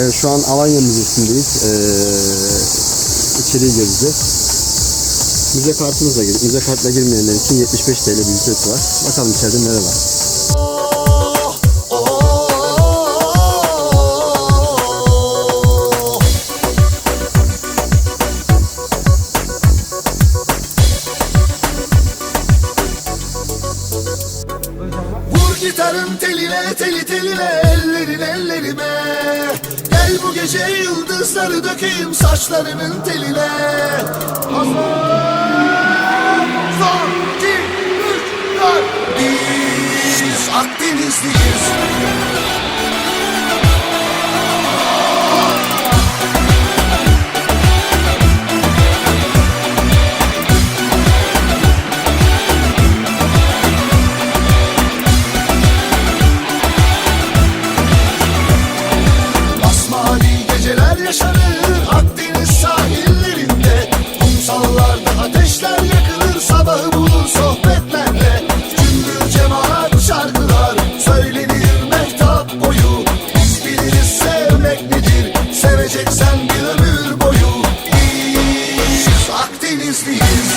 Evet şu an Alanya Müzesi'ndeyiz. Ee, içeriye gireceğiz. Müze kartımızla girdik. Müze kartla girmeyenler için 75 TL bir ücret var. Bakalım içeride neler var. Vur gitarın teline teli teline ellerin ellerime Gel bu gece yıldızları dökeyim saçlarının teline. Hazır. Son Seveceksen bir ömür boyu Biz Akdenizliyiz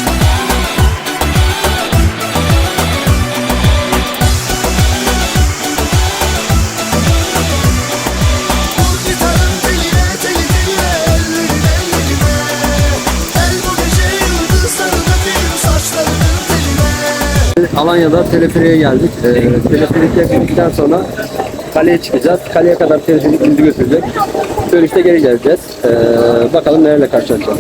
Alanya'da teleferiğe geldik. Ee, teleferik yakıldıktan sonra kaleye çıkacağız. Kaleye kadar teleferik bizi götürecek. Dönüşte geri geleceğiz. Ee, bakalım nelerle karşılaşacağız.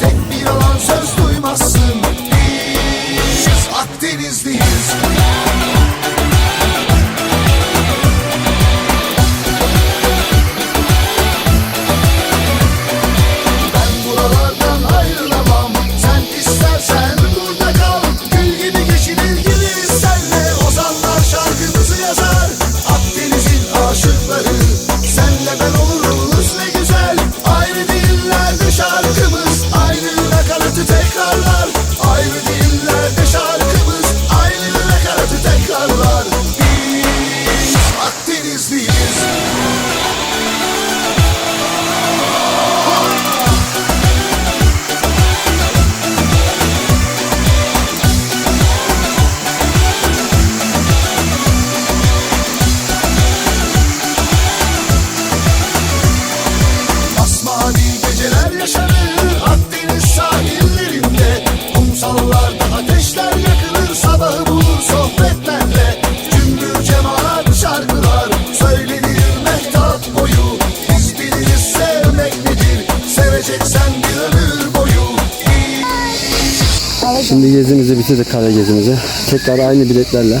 Tek bir yalan söz duymazsın Biz Akdenizliyiz Seveceksen bir ömür boyu Şimdi gezimizi bitirdik kale gezimizi. Tekrar aynı biletlerle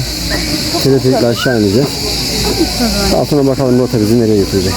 teleferikle aşağı ineceğiz. Sonra bakalım rota bizi nereye götürecek.